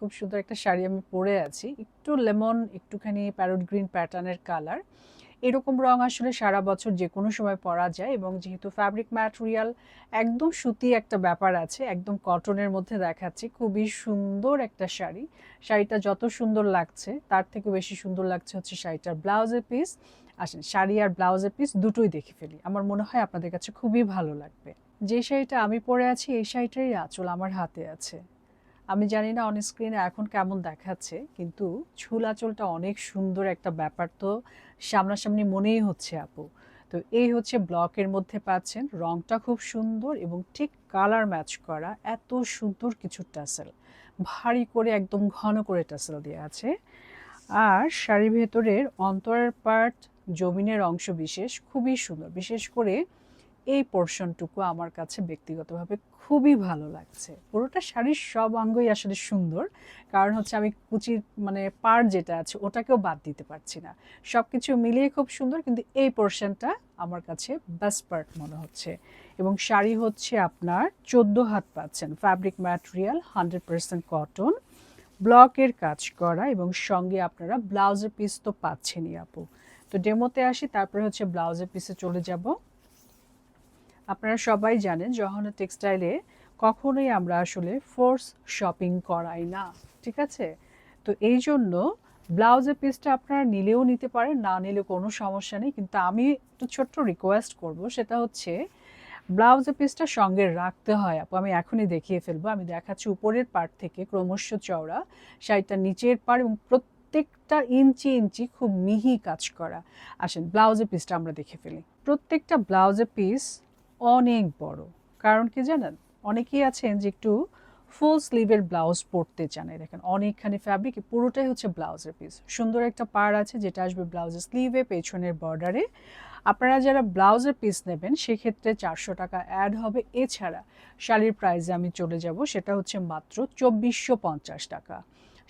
খুব সুন্দর একটা শাড়ি আমি পরে আছি। একটু লেমন, একটুখানি প্যারোট গ্রিন প্যাটার্নের কালার এরকম রং আসলে সারা বছর যে কোনো সময় পরা যায় এবং যেহেতু ফ্যাব্রিক ম্যাটেরিয়াল একদম সুতি একটা ব্যাপার আছে, একদম কটনের মধ্যে দেখাচ্ছি, খুবই সুন্দর একটা শাড়ি। শাড়িটা যত সুন্দর লাগছে, তার থেকে বেশি সুন্দর লাগছে হচ্ছে শাড়িটার ব্লাউজের পিস আসেন, শাড়ি আর ব্লাউজের পিস দুটোই দেখে ফেলি। আমার মনে হয় আপনাদের কাছে খুবই ভালো লাগবে। যে শাড়িটা আমি পরে আছি, এই শাড়িটারই আঁচল আমার হাতে আছে। আমি জানি না অন স্ক্রিনে এখন কেমন দেখাচ্ছে, কিন্তু ঝুল আঁচলটা অনেক সুন্দর একটা ব্যাপার তো সামনাসামনি মনেই হচ্ছে আপু। তো এই হচ্ছে ব্লকের মধ্যে পাচ্ছেন, রংটা খুব সুন্দর এবং ঠিক কালার ম্যাচ করা এত সুন্দর কিছু টাসেল ভারী করে একদম ঘন করে টাসেল দেওয়া আছে। আর শাড়ির ভেতরের অন্তরের পার্ট জমিনের অংশ বিশেষ খুবই সুন্দর। বিশেষ করে এই পোর্শনটুকু আমার কাছে ব্যক্তিগতভাবে খুবই ভালো লাগছে। পুরোটা শাড়ির সব অঙ্গই আসলে সুন্দর। কারণ হচ্ছে আমি কুচির মানে পার যেটা আছে, ওটাকেও বাদ দিতে পারছি না। সব কিছু মিলিয়ে খুব সুন্দর, কিন্তু এই পোর্শনটা আমার কাছে বেস্ট পার্ট মনে হচ্ছে। এবং শাড়ি হচ্ছে আপনার চোদ্দ হাত পাচ্ছেন। Fabric material hundred percent cotton ব্লকের কাজ করা এবং সঙ্গে আপনারা ব্লাউজের পিস তো পাচ্ছেনই আপু। তো ডেমোতে আসি, তারপরে হচ্ছে ব্লাউজের পিসে চলে যাব। আপনারা সবাই জানেন জহনা টেক্সটাইলে কখনোই আমরা আসলে ফোর্স শপিং করাই না, ঠিক আছে? তো এই জন্য ব্লাউজের পিসটা আপনারা নিলেও নিতে পারেন, না নিলে কোনো সমস্যা নেই। কিন্তু আমি একটু ছোট্ট রিকোয়েস্ট করব, সেটা হচ্ছে ব্লাউজের পিসটা সঙ্গে রাখতে হয় আপু। আমি এখনই দেখিয়ে ফেলব, আমি দেখাচ্ছি উপরের পার্ট থেকে, ক্রমশ চওড়া শাড়িটা নিচের পার এবং প্রত্যেকটা ইঞ্চি ইঞ্চি খুব মিহি কাজ করা। আসেন, ব্লাউজের পিসটা আমরা দেখে ফেলি। প্রত্যেকটা ব্লাউজের পিস অনেক বড়। কারণ কি জানেন? অনেকেই আছেন যে একটু ফুল স্লিভের ব্লাউজ পরতে চান। দেখেন, অনেকখানি ফ্যাব্রিক পুরোটাই হচ্ছে ব্লাউজের পিস সুন্দর একটা পার আছে যেটা আসবে ব্লাউজের স্লিভে পেছনের বর্ডারে আপনারা যারা ব্লাউজের পিস নেবেন, সেক্ষেত্রে চারশো টাকা অ্যাড হবে। এছাড়া শাড়ির প্রাইসে আমি চলে যাব, সেটা হচ্ছে মাত্র চব্বিশশো পঞ্চাশ টাকা।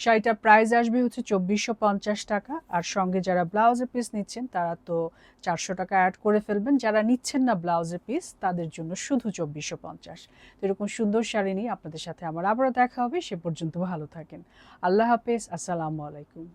শাড়িটার প্রাইস আসবে হচ্ছে চব্বিশশো পঞ্চাশ টাকা। আর সঙ্গে যারা ব্লাউজের পিস নিচ্ছেন, তারা তো চারশো টাকা অ্যাড করে ফেলবেন। যারা নিচ্ছেন না ব্লাউজের পিস তাদের জন্য শুধু চব্বিশশো পঞ্চাশ। তো এরকম সুন্দর শাড়ি নিয়ে আপনাদের সাথে আমার আবারও দেখা হবে। সে পর্যন্ত ভালো থাকেন। আল্লাহ হাফেজ। আসসালামু আলাইকুম।